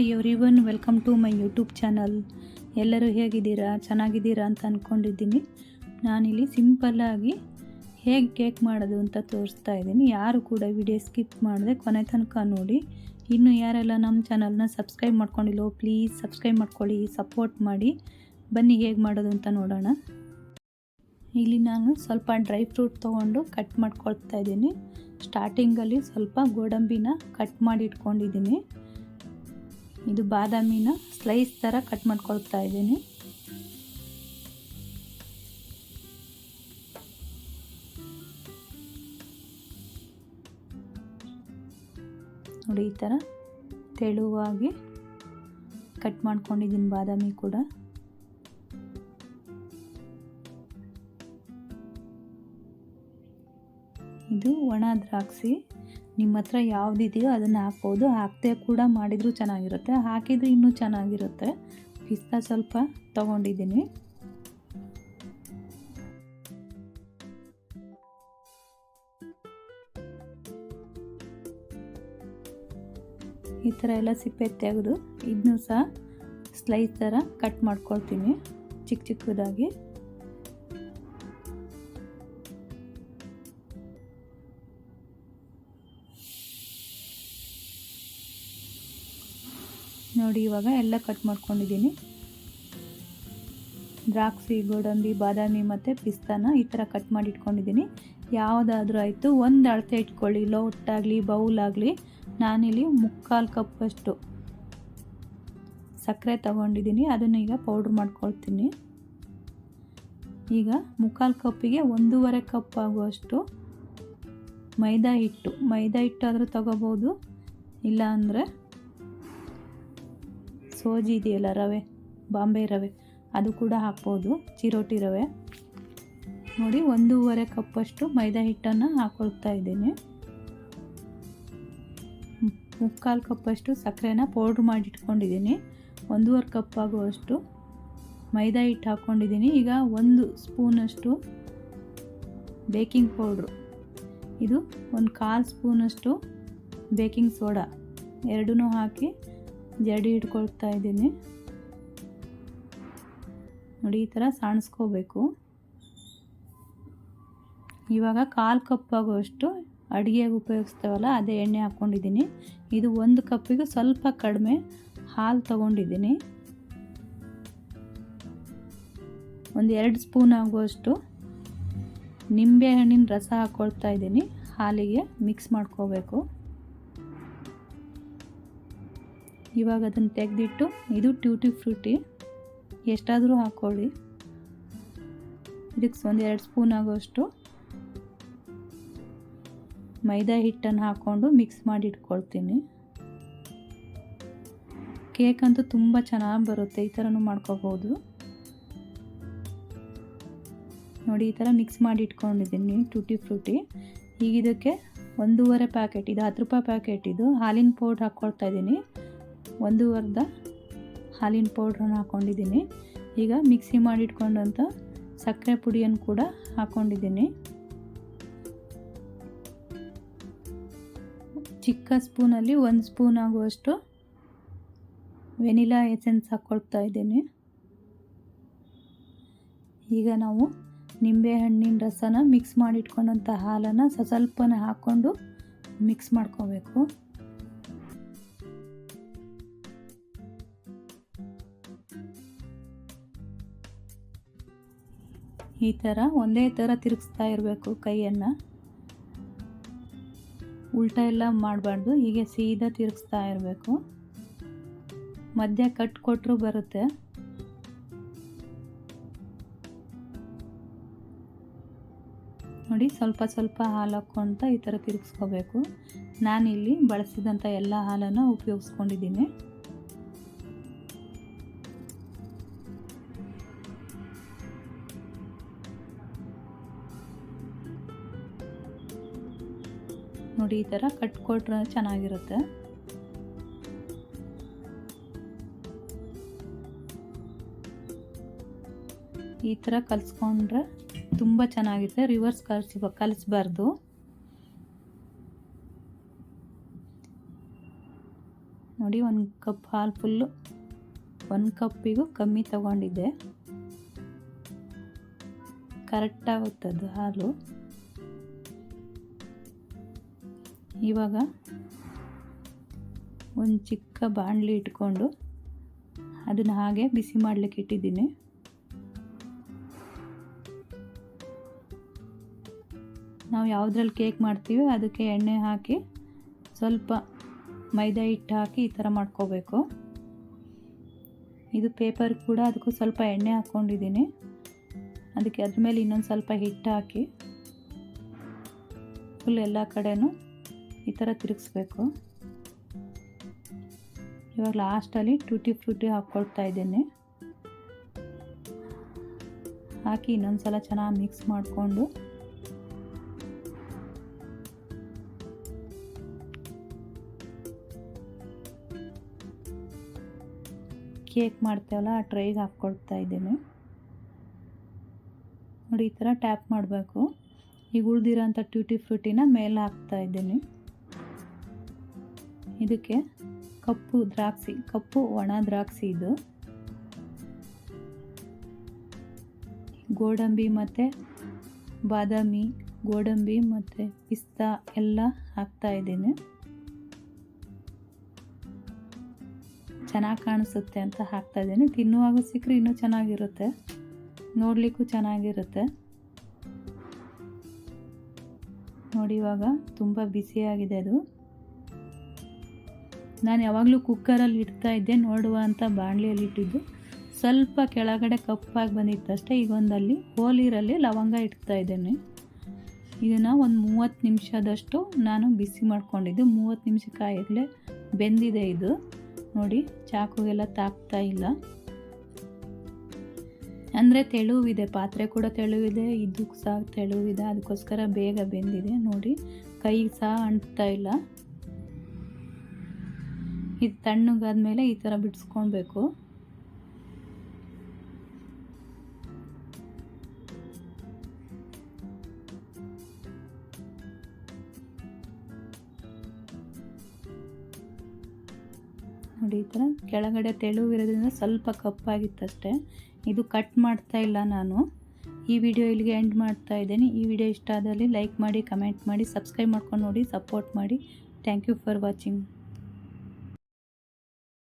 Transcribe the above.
Hi everyone welcome to my YouTube channel ಎಲ್ಲರೂ ಹೇಗಿದ್ದೀರಾ? ಚೆನ್ನಾಗಿದ್ದೀರಾ ಅಂತ ಅಂದ್ಕೊಂಡಿದ್ದೀನಿ ನಾನಿಲ್ಲಿ ಸಿಂಪಲ್ಲಾಗಿ ಹೇಗೆ ಕೇಕ್ ಮಾಡೋದು ಅಂತ ತೋರಿಸ್ತಾ ಇದ್ದೀನಿ. ಯಾರು ಕೂಡ ವಿಡಿಯೋ ಸ್ಕಿಪ್ ಮಾಡಿದೆ ಕೊನೆ ತನಕ ನೋಡಿ. ಇನ್ನು ಯಾರೆಲ್ಲ ನಮ್ಮ ಚಾನಲ್ನ ಸಬ್ಸ್ಕ್ರೈಬ್ ಮಾಡ್ಕೊಂಡಿಲ್ಲೋ ಪ್ಲೀಸ್ ಸಬ್ಸ್ಕ್ರೈಬ್ ಮಾಡ್ಕೊಳ್ಳಿ ಸಪೋರ್ಟ್ ಮಾಡಿ. ಬನ್ನಿ ಹೇಗೆ ಮಾಡೋದು ಅಂತ ನೋಡೋಣ. ಇಲ್ಲಿ ನಾನು ಸ್ವಲ್ಪ ಡ್ರೈ ಫ್ರೂಟ್ ತೊಗೊಂಡು ಕಟ್ ಮಾಡ್ಕೊಳ್ತಾ ಇದ್ದೀನಿ. ಸ್ಟಾರ್ಟಿಂಗಲ್ಲಿ ಸ್ವಲ್ಪ ಗೋಡಂಬಿನ ಕಟ್ ಮಾಡಿ ಇಟ್ಕೊಂಡಿದ್ದೀನಿ. ಇದು ಬಾದಾಮಿನ ಸ್ಲೈಸ್ ಥರ ಕಟ್ ಮಾಡ್ಕೊಳ್ತಾ ಇದ್ದೀನಿ. ನೋಡಿ ಈ ಥರ ತೆಳುವಾಗಿ ಕಟ್ ಮಾಡ್ಕೊಂಡಿದ್ದೀನಿ ಬಾದಾಮಿ ಕೂಡ. ಇದು ಒಣ ದ್ರಾಕ್ಷಿ. ನಿಮ್ಮ ಹತ್ರ ಯಾವುದಿದೆಯೋ ಅದನ್ನು ಹಾಕ್ಬೋದು. ಹಾಕದೆ ಕೂಡ ಮಾಡಿದರೂ ಚೆನ್ನಾಗಿರುತ್ತೆ. ಹಾಕಿದ್ರೆ ಇನ್ನೂ ಚೆನ್ನಾಗಿರುತ್ತೆ. ಪಿಸ್ತಾ ಸ್ವಲ್ಪ ತೊಗೊಂಡಿದ್ದೀನಿ. ಈ ಥರ ಎಲ್ಲ ಸಿಪ್ಪೆ ತೆಗೆದು ಇದನ್ನೂ ಸಹ ಸ್ಲೈಸ್ ಥರ ಕಟ್ ಮಾಡ್ಕೊಳ್ತೀನಿ. ಚಿಕ್ಕ ಚಿಕ್ಕದಾಗಿ. ನೋಡಿ, ಇವಾಗ ಎಲ್ಲ ಕಟ್ ಮಾಡ್ಕೊಂಡಿದ್ದೀನಿ. ದ್ರಾಕ್ಷಿ, ಗೋಡಂಬಿ, ಬಾದಾಮಿ ಮತ್ತು ಪಿಸ್ತಾನ ಈ ಥರ ಕಟ್ ಮಾಡಿ ಇಟ್ಕೊಂಡಿದ್ದೀನಿ ಯಾವುದಾದ್ರೂ ಆಯಿತು, ಒಂದು ಅಳತೆ ಇಟ್ಕೊಳ್ಳಿ. ಲೋಟಾಗಲಿ ಬೌಲಾಗಲಿ ನಾನಿಲ್ಲಿ ಮುಕ್ಕಾಲು ಕಪ್ಪಷ್ಟು ಸಕ್ಕರೆ ತಗೊಂಡಿದ್ದೀನಿ. ಅದನ್ನು ಈಗ ಪೌಡ್ರ್ ಮಾಡ್ಕೊಳ್ತೀನಿ. ಈಗ ಮುಕ್ಕಾಲು ಕಪ್ಪಿಗೆ ಒಂದೂವರೆ ಕಪ್ ಆಗುವಷ್ಟು ಮೈದಾ ಹಿಟ್ಟು. ಮೈದಾ ಹಿಟ್ಟಾದರೂ ತಗೋಬೋದು. ಇಲ್ಲ ಅಂದರೆ ಸೋಜಿ ಇದೆಯಲ್ಲ ರವೆ, ಬಾಂಬೆ ರವೆ, ಅದು ಕೂಡ ಹಾಕ್ಬೋದು, ಚಿರೋಟಿ ರವೆ. ನೋಡಿ, ಒಂದೂವರೆ ಕಪ್ಪಷ್ಟು ಮೈದಾ ಹಿಟ್ಟನ್ನು ಹಾಕೊಳ್ತಾ ಇದ್ದೀನಿ. ಮುಕ್ಕಾಲು ಕಪ್ಪಷ್ಟು ಸಕ್ಕರೆನ ಪೌಡ್ರ್ ಮಾಡಿಟ್ಕೊಂಡಿದ್ದೀನಿ. ಒಂದೂವರೆ ಕಪ್ ಆಗುವಷ್ಟು ಮೈದಾ ಹಿಟ್ಟು ಹಾಕ್ಕೊಂಡಿದ್ದೀನಿ ಈಗ ಒಂದು ಸ್ಪೂನಷ್ಟು ಬೇಕಿಂಗ್ ಪೌಡ್ರು. ಇದು ಒಂದು ಕಾಲು ಸ್ಪೂನಷ್ಟು ಬೇಕಿಂಗ್ ಸೋಡಾ. ಎರಡೂ ಹಾಕಿ ಜಡಿ ಇಟ್ಕೊಳ್ತಾ ಇದ್ದೀನಿ. ನೋಡಿ, ಈ ಥರ ಸಾಣಿಸ್ಕೋಬೇಕು. ಇವಾಗ ಕಾಲು ಕಪ್ ಆಗುವಷ್ಟು ಅಡುಗೆಗೆ ಉಪಯೋಗಿಸ್ತೇವಲ್ಲ, ಅದೇ ಎಣ್ಣೆ ಹಾಕ್ಕೊಂಡಿದ್ದೀನಿ. ಇದು ಒಂದು ಕಪ್ಪಿಗೆ ಸ್ವಲ್ಪ ಕಡಿಮೆ ಹಾಲು ತಗೊಂಡಿದ್ದೀನಿ. ಒಂದು ಎರಡು ಸ್ಪೂನ್ ಆಗುವಷ್ಟು ನಿಂಬೆ ಹಣ್ಣಿನ ರಸ ಹಾಕ್ಕೊಳ್ತಾ ಇದ್ದೀನಿ. ಹಾಲಿಗೆ ಮಿಕ್ಸ್ ಮಾಡ್ಕೋಬೇಕು. ಇವಾಗ ಅದನ್ನು ತೆಗೆದಿಟ್ಟು ಇದು ಟ್ಯೂಟಿ ಫ್ರೂಟಿ ಎಷ್ಟಾದರೂ ಹಾಕ್ಕೊಳ್ಳಿ ಇದಕ್ಕೆ ಒಂದು ಎರಡು ಸ್ಪೂನ್ ಆಗೋಷ್ಟು ಮೈದಾ ಹಿಟ್ಟನ್ನು ಹಾಕ್ಕೊಂಡು ಮಿಕ್ಸ್ ಮಾಡಿ ಇಟ್ಕೊಳ್ತೀನಿ. ಕೇಕ್ ಅಂತೂ ತುಂಬ ಚೆನ್ನಾಗಿ ಬರುತ್ತೆ, ಈ ಥರನೂ ಮಾಡ್ಕೋಬೋದು. ನೋಡಿ, ಈ ಥರ ಮಿಕ್ಸ್ ಮಾಡಿ ಇಟ್ಕೊಂಡಿದ್ದೀನಿ ಟೂಟಿ ಫ್ರೂಟಿ ಈಗ ಇದಕ್ಕೆ ಒಂದೂವರೆ ಪ್ಯಾಕೆಟ್ ಇದು ಹತ್ತು ರೂಪಾಯಿ ಪ್ಯಾಕೆಟ್ ಇದು. ಹಾಲಿನ ಪೌಡ್ರ್ ಹಾಕ್ಕೊಳ್ತಾ ಇದ್ದೀನಿ. ಒಂದೂವರ್ಧ ಹಾಲಿನ ಪೌಡ್ರನ್ನ ಹಾಕ್ಕೊಂಡಿದ್ದೀನಿ ಈಗ ಮಿಕ್ಸಿ ಮಾಡಿಟ್ಕೊಂಡಂಥ ಸಕ್ಕರೆ ಪುಡಿಯನ್ನು ಕೂಡ ಹಾಕ್ಕೊಂಡಿದ್ದೀನಿ ಚಿಕ್ಕ ಸ್ಪೂನಲ್ಲಿ ಒಂದು ಸ್ಪೂನ್ ಆಗುವಷ್ಟು ವೆನಿಲಾ ಎಸೆನ್ಸ್ ಹಾಕ್ಕೊಳ್ತಾ ಇದ್ದೀನಿ. ಈಗ ನಾವು ನಿಂಬೆ ಹಣ್ಣಿನ ರಸನ ಮಿಕ್ಸ್ ಮಾಡಿಟ್ಕೊಂಡಂಥ ಹಾಲನ್ನು ಸ್ವಲ್ಪನೇ ಹಾಕ್ಕೊಂಡು ಮಿಕ್ಸ್ ಮಾಡ್ಕೋಬೇಕು. ಈ ಥರ ಒಂದೇ ಥರ ತಿರುಗಿಸ್ತಾ ಇರಬೇಕು ಕೈಯನ್ನು. ಉಲ್ಟಾ ಎಲ್ಲ ಮಾಡಬಾರ್ದು, ಹೀಗೆ ಸೀದಾ ತಿರುಗಿಸ್ತಾ ಇರಬೇಕು. ಮಧ್ಯ ಕಟ್ ಕೊಟ್ಟರು ಬರುತ್ತೆ. ನೋಡಿ, ಸ್ವಲ್ಪ ಸ್ವಲ್ಪ ಹಾಲು ಹಾಕ್ಕೊತ ಈ ಥರ ತಿರುಗಿಸ್ಕೋಬೇಕು. ನಾನಿಲ್ಲಿ ಬಳಸಿದಂಥ ಎಲ್ಲ ಹಾಲನ್ನು ಉಪಯೋಗಿಸ್ಕೊಂಡಿದ್ದೀನಿ. ನೋಡಿ ಈ ಥರ ಕಟ್ಕೊಟ್ರೆ ಚೆನ್ನಾಗಿರುತ್ತೆ. ಈ ಥರ ಕಲಿಸ್ಕೊಂಡ್ರೆ ತುಂಬ ಚೆನ್ನಾಗಿದೆ ರಿವರ್ಸ್ ಕಲಿಸಿ ಕಲಿಸ್ಬಾರ್ದು. ನೋಡಿ ಒಂದು ಕಪ್ ಹಾಲು ಫುಲ್ಲು ಒಂದು ಕಪ್ಪಿಗೂ ಕಮ್ಮಿ ತಗೊಂಡಿದ್ದೆ. ಕರೆಕ್ಟಾಗುತ್ತದು ಹಾಲು. ಇವಾಗ ಒಂದು ಚಿಕ್ಕ ಬಾಣಲಿ ಇಟ್ಕೊಂಡು ಅದನ್ನು ಹಾಗೆ ಬಿಸಿ ಮಾಡಲಿಕ್ಕೆ ಇಟ್ಟಿದ್ದೀನಿ. ನಾವು ಯಾವುದ್ರಲ್ಲಿ ಕೇಕ್ ಮಾಡ್ತೀವಿ ಅದಕ್ಕೆ ಎಣ್ಣೆ ಹಾಕಿ ಸ್ವಲ್ಪ ಮೈದಾ ಹಿಟ್ಟು ಹಾಕಿ ಈ ಥರ ಮಾಡ್ಕೋಬೇಕು. ಇದು ಪೇಪರ್ ಕೂಡ ಅದಕ್ಕೂ ಸ್ವಲ್ಪ ಎಣ್ಣೆ ಹಾಕ್ಕೊಂಡಿದ್ದೀನಿ. ಅದಕ್ಕೆ ಅದ್ರ ಮೇಲೆ ಇನ್ನೊಂದು ಸ್ವಲ್ಪ ಹಿಟ್ಟು ಹಾಕಿ ಫುಲ್ ಎಲ್ಲ ಕಡೆನೂ ಈ ಥರ ತಿರುಗಿಸ್ಬೇಕು. ಇವಾಗ ಲಾಸ್ಟಲ್ಲಿ ಟೂಟಿ ಫ್ರೂಟಿ ಹಾಕ್ಕೊಳ್ತಾ ಇದ್ದೇನೆ. ಹಾಕಿ ಇನ್ನೊಂದು ಸಲ ಚೆನ್ನಾಗಿ ಮಿಕ್ಸ್ ಮಾಡಿಕೊಂಡು. ಕೇಕ್ ಮಾಡ್ತೇವಲ್ಲ, ಆ ಟ್ರೈಗೆ ಹಾಕ್ಕೊಳ್ತಾ ಇದ್ದೇನೆ. ನೋಡಿ ಈ ಥರ ಟ್ಯಾಪ್ ಮಾಡಬೇಕು. ಈಗ ಉಳಿದಿರೋಂಥ ಟ್ಯೂಟಿ ಫ್ರೂಟಿನ ಮೇಲೆ ಹಾಕ್ತಾ ಇದ್ದೀನಿ. ಇದಕ್ಕೆ ಕಪ್ಪು ದ್ರಾಕ್ಷಿ, ಕಪ್ಪು ಒಣ ದ್ರಾಕ್ಷಿ ಇದು. ಗೋಡಂಬಿ ಮತ್ತು ಬಾದಾಮಿ, ಗೋಡಂಬಿ ಮತ್ತು ಪಿಸ್ತಾ ಎಲ್ಲ ಹಾಕ್ತಾ ಇದ್ದೀನಿ. ಚೆನ್ನಾಗಿ ಕಾಣಿಸುತ್ತೆ ಅಂತ ಹಾಕ್ತಾ ಇದ್ದೀನಿ. ತಿನ್ನುವಾಗ ಸಿಕ್ಕರೆ ಇನ್ನೂ ಚೆನ್ನಾಗಿರುತ್ತೆ. ನೋಡಲಿಕ್ಕೂ ಚೆನ್ನಾಗಿರುತ್ತೆ. ನೋಡಿ ಇವಾಗ ತುಂಬ ಬಿಸಿಯಾಗಿದೆ ಅದು. ನಾನು ಯಾವಾಗಲೂ ಕುಕ್ಕರಲ್ಲಿ ಇಡ್ತಾ ಇದ್ದೆ, ನೋಡುವ ಅಂತ ಬಾಣಲಿಯಲ್ಲಿ ಇಟ್ಟಿದ್ದು. ಸ್ವಲ್ಪ ಕೆಳಗಡೆ ಕಪ್ಪಾಗಿ ಬಂದಿತ್ತು ಅಷ್ಟೇ, ಈಗ ಒಂದಲ್ಲಿ ಹೋಲಿರಲ್ಲಿ ಲವಂಗ ಇಡ್ತಾ ಇದ್ದೇನೆ. ಇದನ್ನು ಒಂದು ಮೂವತ್ತು ನಿಮಿಷದಷ್ಟು ನಾನು ಬಿಸಿ ಮಾಡ್ಕೊಂಡಿದ್ದು. ಮೂವತ್ತು ನಿಮಿಷಕ್ಕಾಗಲೇ ಬೆಂದಿದೆ ಇದು. ನೋಡಿ, ಚಾಕುಗೆಲ್ಲ ತಾಕ್ತಾ ಇಲ್ಲ. ಅಂದರೆ ತೆಳುವಿದೆ, ಪಾತ್ರೆ ಕೂಡ ತೆಳುವಿದೆ ಇದು ಸಹ ತೆಳುವಿದೆ, ಅದಕ್ಕೋಸ್ಕರ ಬೇಗ ಬೆಂದಿದೆ. ನೋಡಿ ಕೈಗೆ ಸಹ ಅಂಟ್ತಾ ಇಲ್ಲ. ಇದು ತಣ್ಣಗಾದ್ಮೇಲೆ ಈ ಥರ ಬಿಡಿಸ್ಕೊಳ್ಬೇಕು. ನೋಡಿ ಈ ಥರ ಕೆಳಗಡೆ ತೆಳುವಿರೋದ್ರಿಂದ ಸ್ವಲ್ಪ ಕಪ್ಪಾಗಿತ್ತಷ್ಟೇ. ಇದು ಕಟ್ ಮಾಡ್ತಾ ಇಲ್ಲ ನಾನು. ಈ ವಿಡಿಯೋ ಇಲ್ಲಿಗೆ ಎಂಡ್ ಮಾಡ್ತಾ ಇದ್ದೀನಿ. ಈ ವಿಡಿಯೋ ಇಷ್ಟ ಆದಲ್ಲಿ ಲೈಕ್ ಮಾಡಿ, ಕಮೆಂಟ್ ಮಾಡಿ, ಸಬ್ಸ್ಕ್ರೈಬ್ ಮಾಡ್ಕೊಂಡು ನೋಡಿ, ಸಪೋರ್ಟ್ ಮಾಡಿ. Thank you for watching.